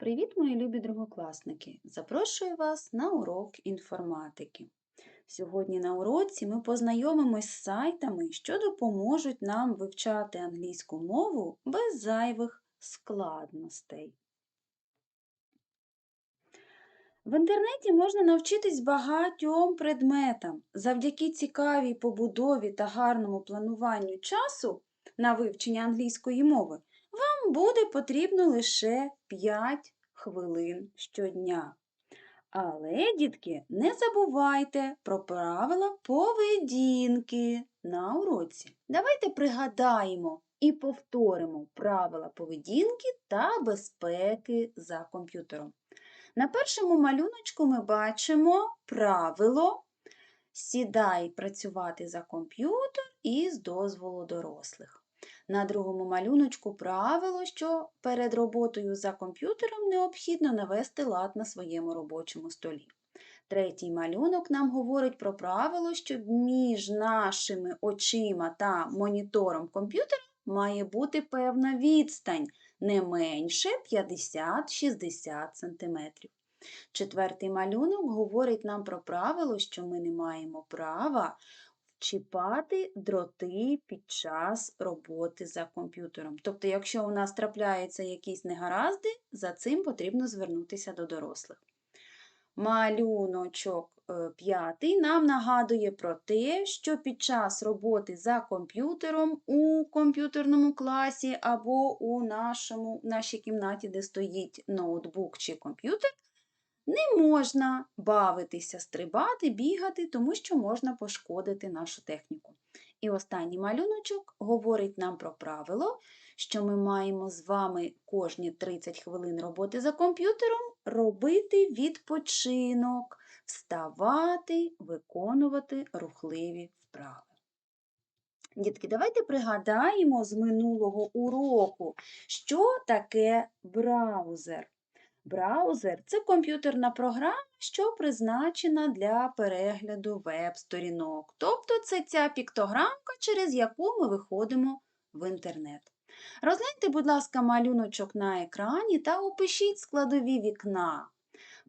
Привіт, мої любі другокласники! Запрошую вас на урок інформатики. Сьогодні на уроці ми познайомимось з сайтами, що допоможуть нам вивчати англійську мову без зайвих складностей. В інтернеті можна навчитись багатьом предметам. Завдяки цікавій побудові та гарному плануванню часу на вивчення англійської мови вам буде потрібно лише 5 хвилин щодня. Але, дітки, не забувайте про правила поведінки на уроці. Давайте пригадаємо і повторимо правила поведінки та безпеки за комп'ютером. На першому малюночку ми бачимо правило Сідай працювати за комп'ютер із дозволу дорослих. На другому малюночку правило, що перед роботою за комп'ютером необхідно навести лад на своєму робочому столі. Третій малюнок нам говорить про правило, що між нашими очима та монітором комп'ютера має бути певна відстань не менше 50-60 см. Четвертий малюнок говорить нам про правило, що ми не маємо права чіпати дроти під час роботи за комп'ютером. Тобто, якщо у нас трапляються якісь негаразди, за цим потрібно звернутися до дорослих. Малюночок е, п'ятий нам нагадує про те, що під час роботи за комп'ютером у комп'ютерному класі або у нашому, нашій кімнаті, де стоїть ноутбук чи комп'ютер, не можна бавитися, стрибати, бігати, тому що можна пошкодити нашу техніку. І останній малюночок говорить нам про правило, що ми маємо з вами кожні 30 хвилин роботи за комп'ютером робити відпочинок, вставати, виконувати рухливі вправи. Дітки, давайте пригадаємо з минулого уроку, що таке браузер. Браузер це комп'ютерна програма, що призначена для перегляду веб-сторінок. Тобто це ця піктограмка, через яку ми виходимо в інтернет. Розгляньте, будь ласка, малюночок на екрані та опишіть складові вікна.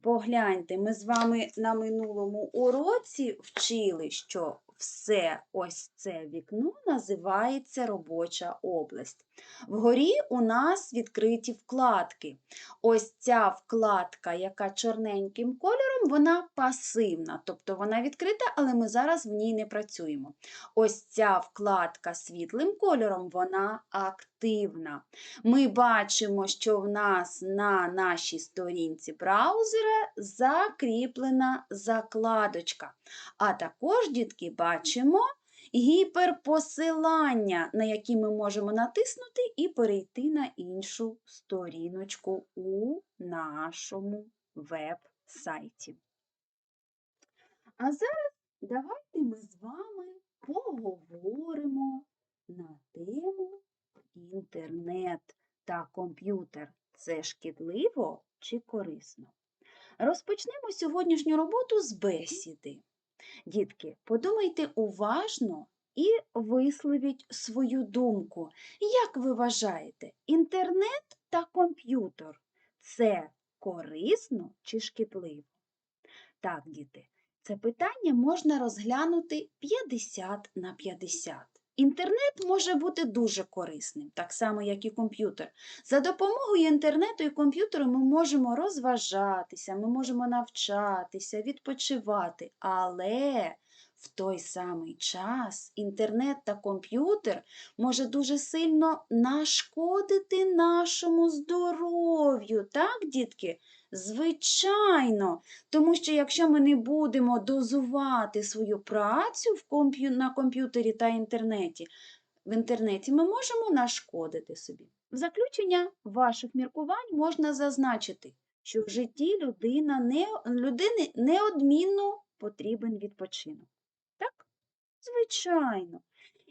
Погляньте, ми з вами на минулому уроці вчили, що все ось це вікно називається робоча область. Вгорі у нас відкриті вкладки. Ось ця вкладка, яка чорненьким кольором, вона пасивна, тобто вона відкрита, але ми зараз в ній не працюємо. Ось ця вкладка світлим кольором, вона активна. Ми бачимо, що в нас на нашій сторінці браузера закріплена закладочка. А також, дітки, бачимо гіперпосилання, на які ми можемо натиснути і перейти на іншу сторіночку у нашому веб-сайті. А зараз давайте ми з вами поговоримо на тему інтернет та комп'ютер. Це шкідливо чи корисно? Розпочнемо сьогоднішню роботу з бесіди. Дітки, подумайте уважно і висловіть свою думку. Як ви вважаєте, інтернет та комп'ютер це корисно чи шкідливо? Так, діти, це питання можна розглянути 50 на 50. Інтернет може бути дуже корисним, так само, як і комп'ютер. За допомогою інтернету і комп'ютеру ми можемо розважатися, ми можемо навчатися, відпочивати, але в той самий час інтернет та комп'ютер може дуже сильно нашкодити нашому здоров'ю, так, дітки? Звичайно, тому що якщо ми не будемо дозувати свою працю в комп'ю... на комп'ютері та інтернеті, в інтернеті ми можемо нашкодити собі. В заключення ваших міркувань можна зазначити, що в житті людина не... людини неодмінно потрібен відпочинок. Звичайно.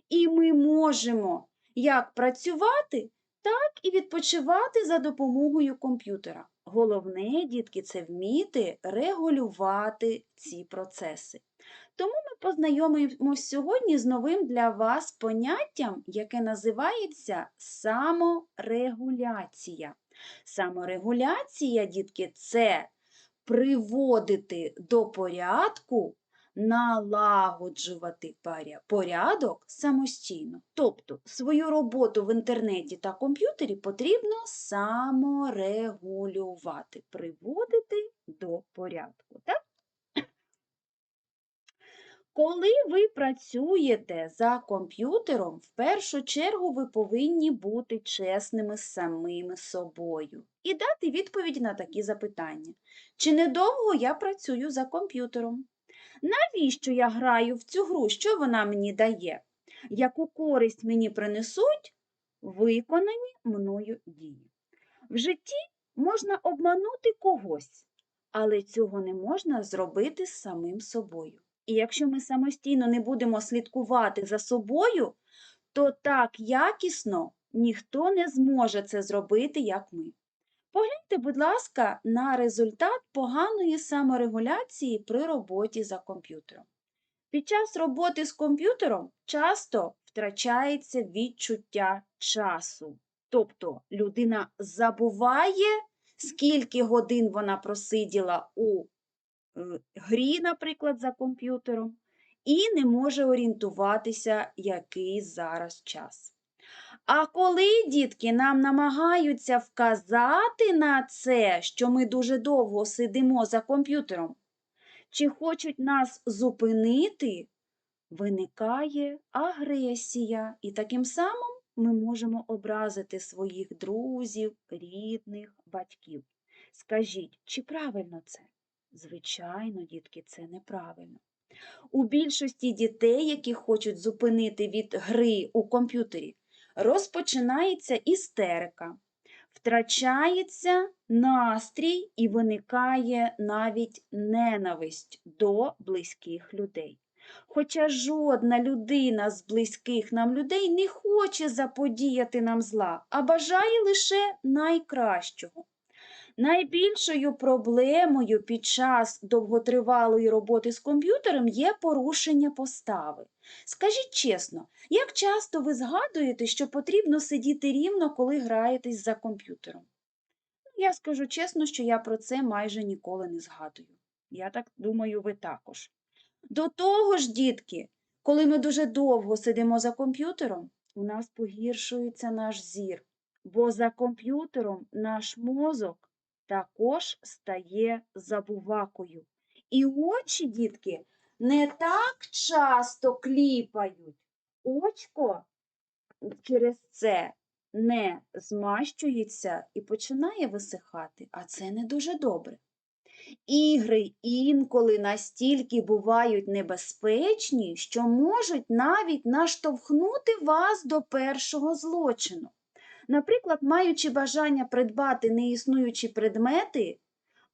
І ми можемо як працювати, так і відпочивати за допомогою комп'ютера. Головне, дітки, це вміти регулювати ці процеси. Тому ми познайомимося сьогодні з новим для вас поняттям, яке називається саморегуляція. Саморегуляція, дітки, це приводити до порядку, налагоджувати порядок самостійно. Тобто свою роботу в інтернеті та комп'ютері потрібно саморегулювати, приводити до порядку. Так? Коли ви працюєте за комп'ютером, в першу чергу ви повинні бути чесними з самими собою і дати відповідь на такі запитання. Чи недовго я працюю за комп'ютером? Навіщо я граю в цю гру? Що вона мені дає? Яку користь мені принесуть виконані мною дії? В житті можна обманути когось, але цього не можна зробити з самим собою. І якщо ми самостійно не будемо слідкувати за собою, то так якісно ніхто не зможе це зробити, як ми. Погляньте, будь ласка, на результат поганої саморегуляції при роботі за комп'ютером. Під час роботи з комп'ютером часто втрачається відчуття часу. Тобто людина забуває, скільки годин вона просиділа у е, грі, наприклад, за комп'ютером, і не може орієнтуватися, який зараз час. А коли дітки нам намагаються вказати на це, що ми дуже довго сидимо за комп'ютером, чи хочуть нас зупинити, виникає агресія, і таким самим ми можемо образити своїх друзів, рідних, батьків. Скажіть, чи правильно це? Звичайно, дітки, це неправильно. У більшості дітей, які хочуть зупинити від гри у комп'ютері, розпочинається істерика, втрачається настрій і виникає навіть ненависть до близьких людей. Хоча жодна людина з близьких нам людей не хоче заподіяти нам зла, а бажає лише найкращого. Найбільшою проблемою під час довготривалої роботи з комп'ютером є порушення постави. Скажіть чесно, як часто ви згадуєте, що потрібно сидіти рівно, коли граєтесь за комп'ютером? Я скажу чесно, що я про це майже ніколи не згадую. Я так думаю, ви також. До того ж, дітки, коли ми дуже довго сидимо за комп'ютером, у нас погіршується наш зір, бо за комп'ютером наш мозок також стає забувакою. І очі, дітки, не так часто кліпають. Очко через це не змащується і починає висихати, а це не дуже добре. Ігри інколи настільки бувають небезпечні, що можуть навіть наштовхнути вас до першого злочину. Наприклад, маючи бажання придбати неіснуючі предмети,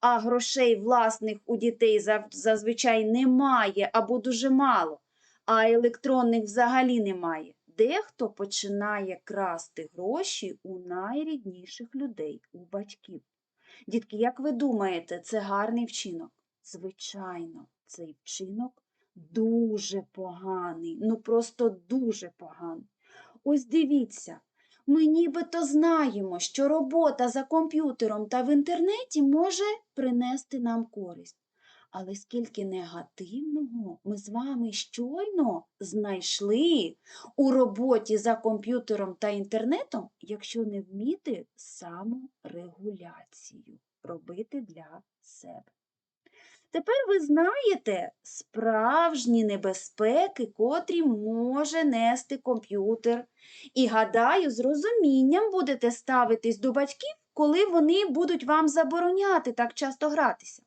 а грошей власних у дітей зазвичай немає або дуже мало, а електронних взагалі немає, дехто починає красти гроші у найрідніших людей, у батьків. Дітки, як ви думаєте, це гарний вчинок? Звичайно, цей вчинок дуже поганий, ну просто дуже поганий. Ось дивіться, ми нібито знаємо, що робота за комп'ютером та в інтернеті може принести нам користь. Але скільки негативного ми з вами щойно знайшли у роботі за комп'ютером та інтернетом, якщо не вміти саморегуляцію робити для себе. Тепер ви знаєте справжні небезпеки, котрі може нести комп'ютер. І гадаю, з розумінням будете ставитись до батьків, коли вони будуть вам забороняти так часто гратися.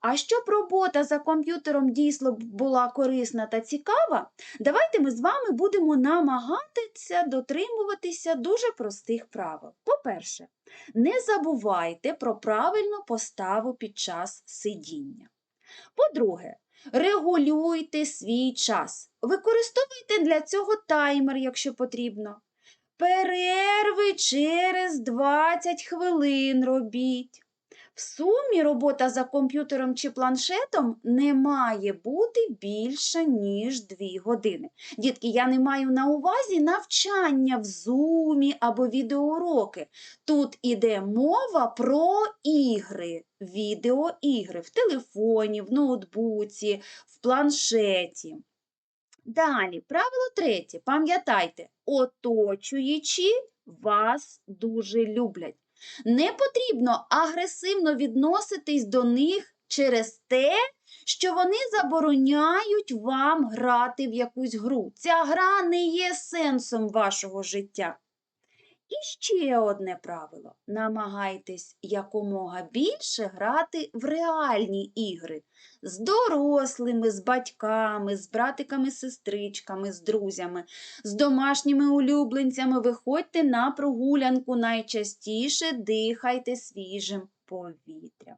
А щоб робота за комп'ютером дійсно була корисна та цікава, давайте ми з вами будемо намагатися дотримуватися дуже простих правил. По-перше, не забувайте про правильну поставу під час сидіння. По-друге, регулюйте свій час. Використовуйте для цього таймер, якщо потрібно. Перерви через 20 хвилин робіть. В сумі робота за комп'ютером чи планшетом не має бути більше, ніж 2 години. Дітки, я не маю на увазі навчання в зумі або відеоуроки. Тут іде мова про ігри, відеоігри в телефоні, в ноутбуці, в планшеті. Далі, правило третє. Пам'ятайте, оточуючі вас дуже люблять. Не потрібно агресивно відноситись до них через те, що вони забороняють вам грати в якусь гру. Ця гра не є сенсом вашого життя. І ще одне правило: намагайтесь якомога більше грати в реальні ігри з дорослими, з батьками, з братиками, сестричками, з друзями, з домашніми улюбленцями. Виходьте на прогулянку найчастіше дихайте свіжим повітрям.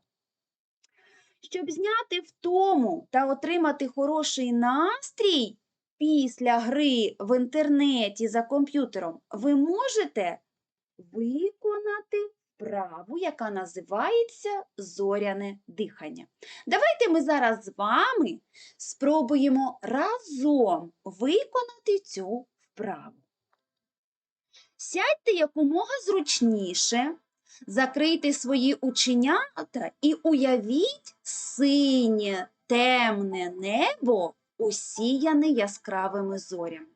Щоб зняти втому та отримати хороший настрій після гри в інтернеті за комп'ютером, ви можете виконати вправу, яка називається зоряне дихання. Давайте ми зараз з вами спробуємо разом виконати цю вправу. Сядьте якомога зручніше, закрийте свої ученята і уявіть синє темне небо, усіяне яскравими зорями.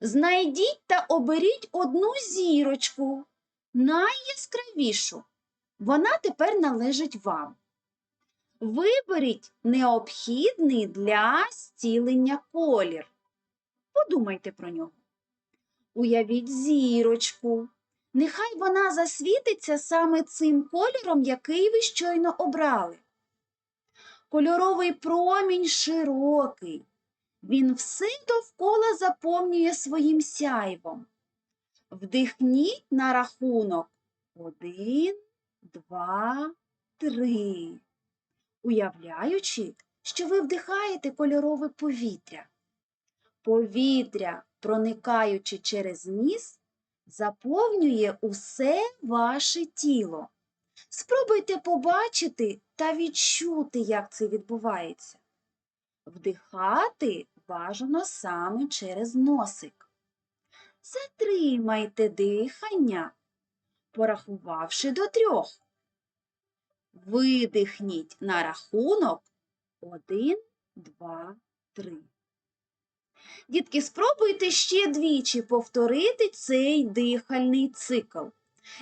Знайдіть та оберіть одну зірочку, найяскравішу. Вона тепер належить вам. Виберіть необхідний для зцілення колір. Подумайте про нього. Уявіть зірочку. Нехай вона засвітиться саме цим кольором, який ви щойно обрали. Кольоровий промінь широкий. Він все довкола заповнює своїм сяйвом. Вдихніть на рахунок один, два, три, уявляючи, що ви вдихаєте кольорове повітря. Повітря, проникаючи через ніс, заповнює усе ваше тіло. Спробуйте побачити та відчути, як це відбувається. Вдихати бажано саме через носик. Затримайте дихання, порахувавши до трьох. Видихніть на рахунок один, два, три. Дітки, спробуйте ще двічі повторити цей дихальний цикл.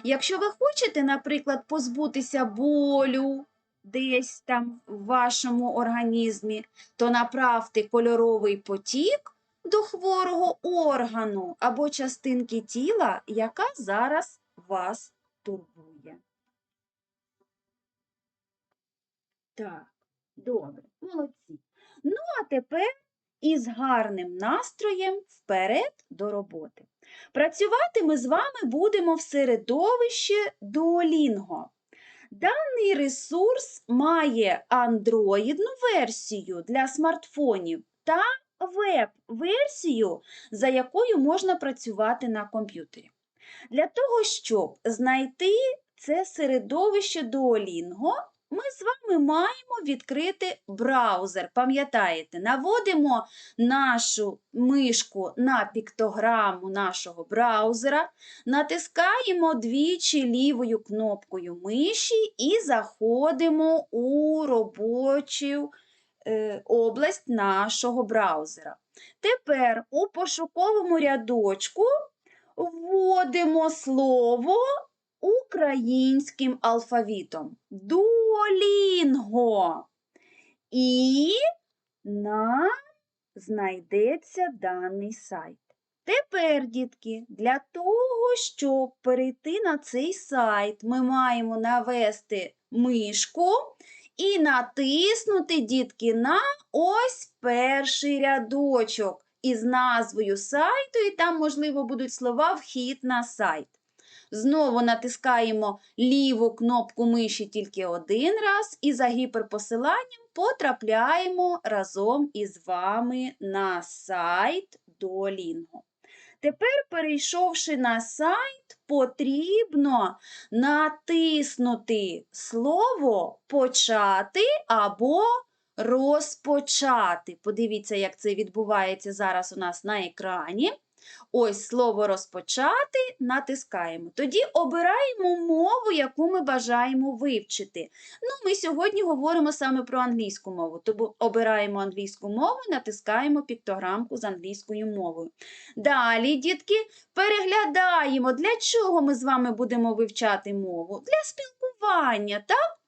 Якщо ви хочете, наприклад, позбутися болю десь там в вашому організмі, то направте кольоровий потік до хворого органу або частинки тіла, яка зараз вас турбує. Так, добре, молодці. Ну, а тепер із гарним настроєм вперед до роботи. Працювати ми з вами будемо в середовищі Duolingo. Даний ресурс має андроїдну версію для смартфонів та веб-версію, за якою можна працювати на комп'ютері. Для того, щоб знайти це середовище Duolingo, ми з вами маємо відкрити браузер. Пам'ятаєте, наводимо нашу мишку на піктограму нашого браузера, натискаємо двічі лівою кнопкою миші і заходимо у робочу е, область нашого браузера. Тепер у пошуковому рядочку вводимо слово українським алфавітом. Дуолінго. І нам знайдеться даний сайт. Тепер, дітки, для того, щоб перейти на цей сайт, ми маємо навести мишку і натиснути, дітки, на ось перший рядочок із назвою сайту, і там, можливо, будуть слова вхід на сайт. Знову натискаємо ліву кнопку миші тільки один раз, і за гіперпосиланням потрапляємо разом із вами на сайт Duolingo. Тепер, перейшовши на сайт, потрібно натиснути слово почати або розпочати. Подивіться, як це відбувається зараз у нас на екрані. Ось слово розпочати натискаємо. Тоді обираємо мову, яку ми бажаємо вивчити. Ну, ми сьогодні говоримо саме про англійську мову, тому обираємо англійську мову, натискаємо піктограмку з англійською мовою. Далі, дітки, переглядаємо, для чого ми з вами будемо вивчати мову? Для спілкування, так?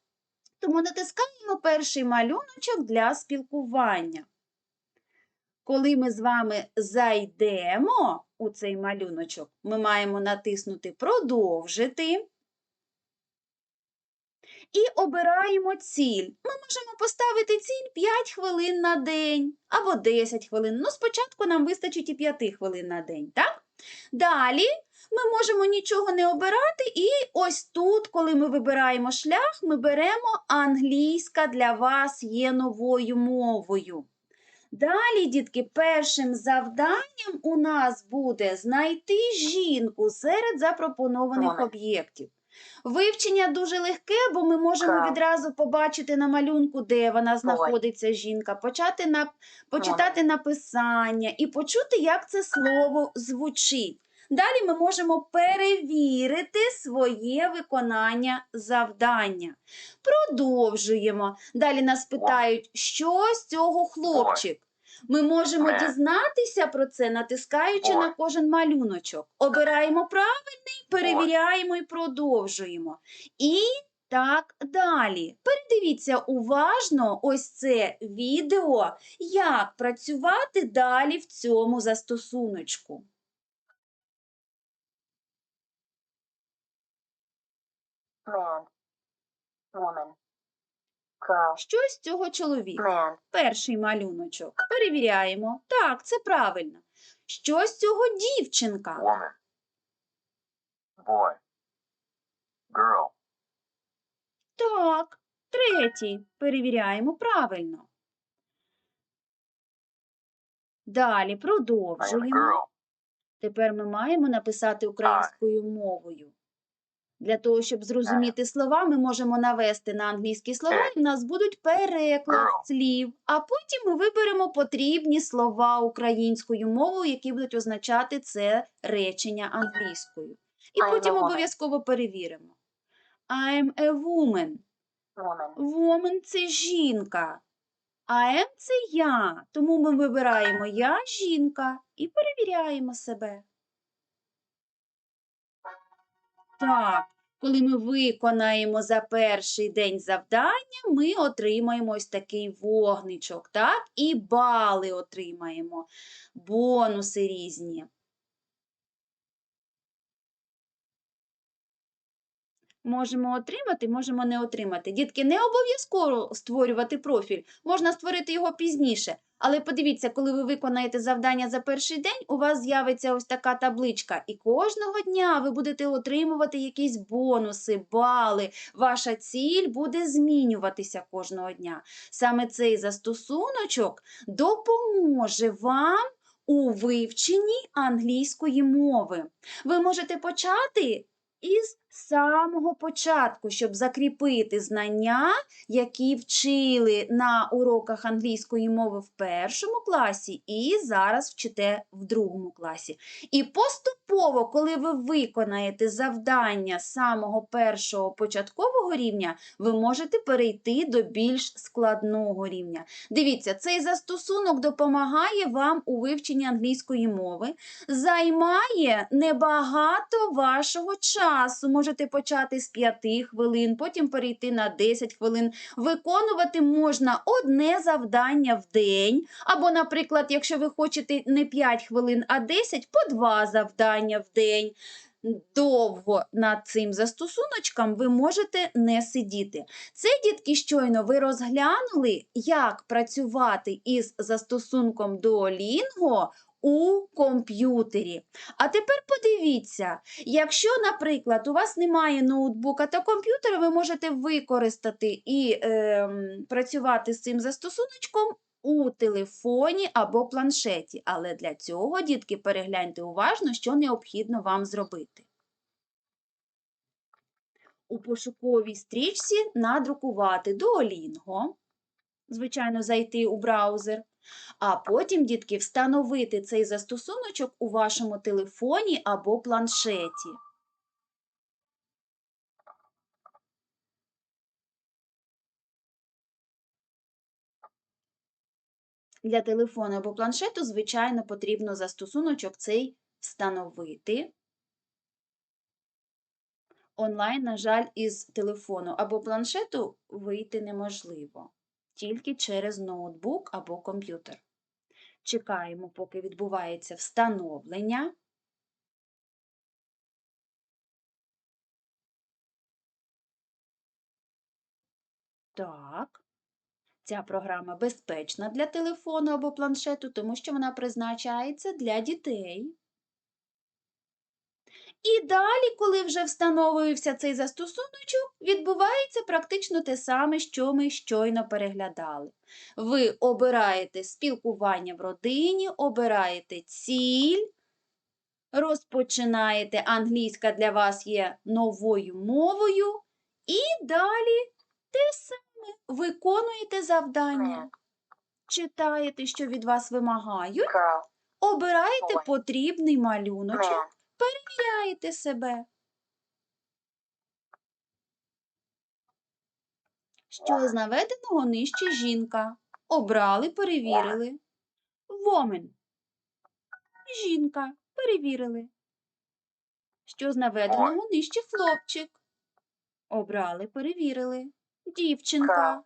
Тому натискаємо перший малюночок для спілкування. Коли ми з вами зайдемо у цей малюночок, ми маємо натиснути Продовжити і обираємо ціль. Ми можемо поставити ціль 5 хвилин на день або 10 хвилин. Ну, спочатку нам вистачить і 5 хвилин на день, так? Далі ми можемо нічого не обирати, і ось тут, коли ми вибираємо шлях, ми беремо англійська для вас є новою мовою. Далі, дітки, першим завданням у нас буде знайти жінку серед запропонованих об'єктів. Вивчення дуже легке, бо ми можемо Так. відразу побачити на малюнку, де вона знаходиться жінка, почати на, почитати написання і почути, як це слово звучить. Далі ми можемо перевірити своє виконання завдання. Продовжуємо. Далі нас питають, що з цього хлопчик. Ми можемо дізнатися про це, натискаючи на кожен малюночок. Обираємо правильний, перевіряємо і продовжуємо. І так далі. Передивіться уважно ось це відео, як працювати далі в цьому застосуночку. Man, woman, girl, Що з цього чоловіка? man, Перший малюночок. Перевіряємо. Так, це правильно. Що з цього дівчинка? woman, boy, girl, Так, третій. Перевіряємо правильно. Далі продовжуємо. Тепер ми маємо написати українською мовою. Для того, щоб зрозуміти слова, ми можемо навести на англійські слова, і в нас будуть переклад слів. А потім ми виберемо потрібні слова українською мовою, які будуть означати це речення англійською. І потім обов'язково перевіримо. I'm a woman. woman, це жінка. I am – це я. Тому ми вибираємо я жінка і перевіряємо себе. Так, коли ми виконаємо за перший день завдання, ми отримаємо ось такий вогничок, так? І бали отримаємо, бонуси різні. Можемо отримати, можемо не отримати. Дітки, не обов'язково створювати профіль, можна створити його пізніше. Але подивіться, коли ви виконаєте завдання за перший день, у вас з'явиться ось така табличка, і кожного дня ви будете отримувати якісь бонуси, бали. Ваша ціль буде змінюватися кожного дня. Саме цей застосуночок допоможе вам у вивченні англійської мови. Ви можете почати із самого початку, щоб закріпити знання, які вчили на уроках англійської мови в першому класі і зараз вчите в другому класі. І поступово, коли ви виконаєте завдання самого першого початкового рівня, ви можете перейти до більш складного рівня. Дивіться, цей застосунок допомагає вам у вивченні англійської мови, займає небагато вашого часу. Можете почати з 5 хвилин, потім перейти на 10 хвилин. Виконувати можна одне завдання в день. Або, наприклад, якщо ви хочете не 5 хвилин, а 10, по 2 завдання в день. Довго над цим застосуночком ви можете не сидіти. Це, дітки, щойно ви розглянули, як працювати із застосунком Duolingo у комп'ютері. А тепер подивіться, якщо, наприклад, у вас немає ноутбука та комп'ютера, ви можете використати і ем, працювати з цим застосуночком у телефоні або планшеті. Але для цього, дітки, перегляньте уважно, що необхідно вам зробити. У пошуковій стрічці надрукувати Duolingo, звичайно, зайти у браузер, а потім, дітки, встановити цей застосуночок у вашому телефоні або планшеті. Для телефону або планшету, звичайно, потрібно застосуночок цей встановити. Онлайн, на жаль, із телефону або планшету вийти неможливо, тільки через ноутбук або комп'ютер. Чекаємо, поки відбувається встановлення. Так. Ця програма безпечна для телефону або планшету, тому що вона призначається для дітей. І далі, коли вже встановився цей застосуночок, відбувається практично те саме, що ми щойно переглядали. Ви обираєте спілкування в родині, обираєте ціль, розпочинаєте англійська для вас є новою мовою, і далі те саме виконуєте завдання. Читаєте, що від вас вимагають, обираєте потрібний малюночок, перевіряєте себе. Що з наведеного нижче жінка. Обрали, перевірили. Woman. Жінка. Перевірили. Що з наведеного нижче хлопчик. Обрали, перевірили. Дівчинка.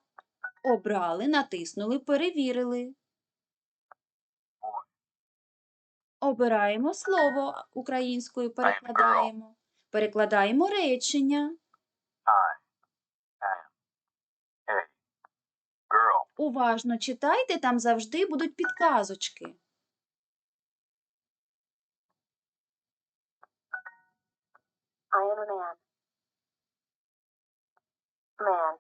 Обрали, натиснули, перевірили. Обираємо слово українською, перекладаємо. Перекладаємо речення. Уважно читайте, там завжди будуть підказочки. I am a man. Man,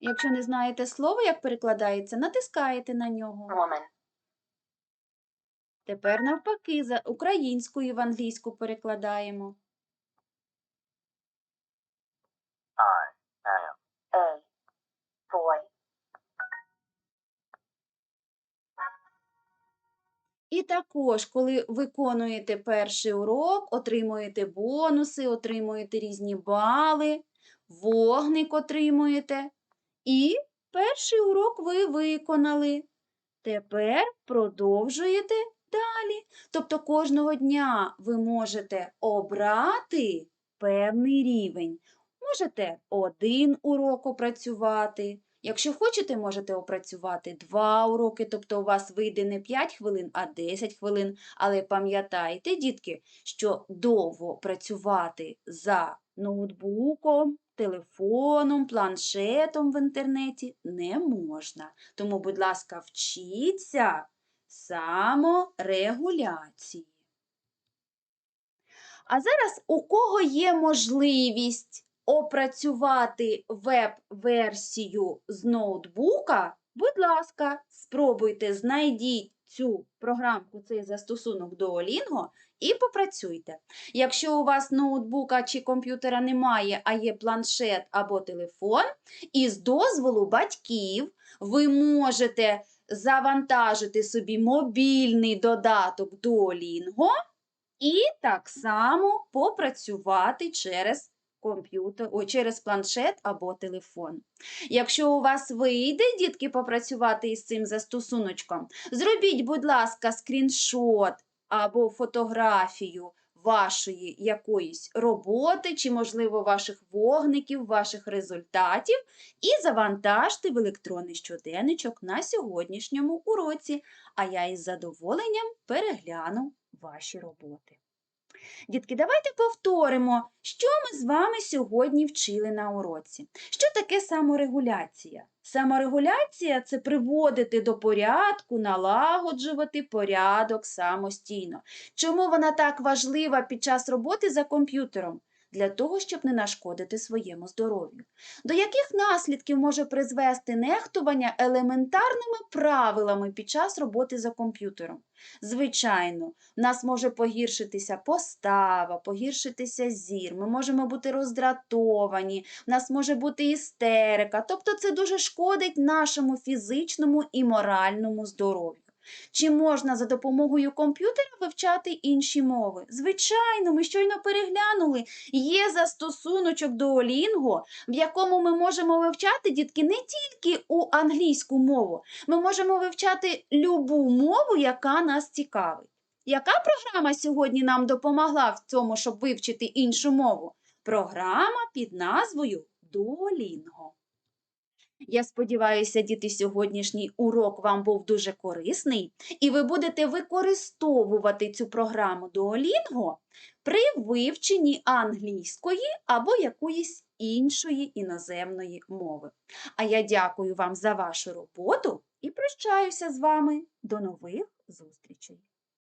Якщо не знаєте слово, як перекладається, натискаєте на нього. woman, Тепер навпаки, за українською в англійську перекладаємо. I am a boy, І також, коли виконуєте перший урок, отримуєте бонуси, отримуєте різні бали, вогник отримуєте. І перший урок ви виконали. Тепер продовжуєте далі. Тобто кожного дня ви можете обрати певний рівень. Можете один урок опрацювати. Якщо хочете, можете опрацювати два уроки, тобто у вас вийде не 5 хвилин, а 10 хвилин. Але пам'ятайте, дітки, що довго працювати за ноутбуком, телефоном, планшетом в інтернеті не можна. Тому, будь ласка, вчіться саморегуляції. А зараз у кого є можливість опрацювати веб-версію з ноутбука, будь ласка, спробуйте, знайдіть цю програмку, цей застосунок Duolingo і попрацюйте. Якщо у вас ноутбука чи комп'ютера немає, а є планшет або телефон, із дозволу батьків ви можете завантажити собі мобільний додаток Duolingo і так само попрацювати через комп'ютер, ой, через планшет або телефон. Якщо у вас вийде, дітки, попрацювати із цим застосуночком, зробіть, будь ласка, скріншот або фотографію вашої якоїсь роботи, чи, можливо, ваших вогників, ваших результатів, і завантажте в електронний щоденничок на сьогоднішньому уроці, а я із задоволенням перегляну ваші роботи. Дітки, давайте повторимо, що ми з вами сьогодні вчили на уроці. Що таке саморегуляція? Саморегуляція це приводити до порядку, налагоджувати порядок самостійно. Чому вона так важлива під час роботи за комп'ютером? Для того, щоб не нашкодити своєму здоров'ю. До яких наслідків може призвести нехтування елементарними правилами під час роботи за комп'ютером? Звичайно, в нас може погіршитися постава, погіршитися зір, ми можемо бути роздратовані, в нас може бути істерика. Тобто це дуже шкодить нашому фізичному і моральному здоров'ю. Чи можна за допомогою комп'ютера вивчати інші мови? Звичайно, ми щойно переглянули. Є застосуночок Duolingo, в якому ми можемо вивчати дітки не тільки у англійську мову, ми можемо вивчати любу мову, яка нас цікавить. Яка програма сьогодні нам допомогла в цьому, щоб вивчити іншу мову? Програма під назвою Duolingo. Я сподіваюся, діти, сьогоднішній урок вам був дуже корисний, і ви будете використовувати цю програму Duolingo при вивченні англійської або якоїсь іншої іноземної мови. А я дякую вам за вашу роботу і прощаюся з вами. До нових зустрічей!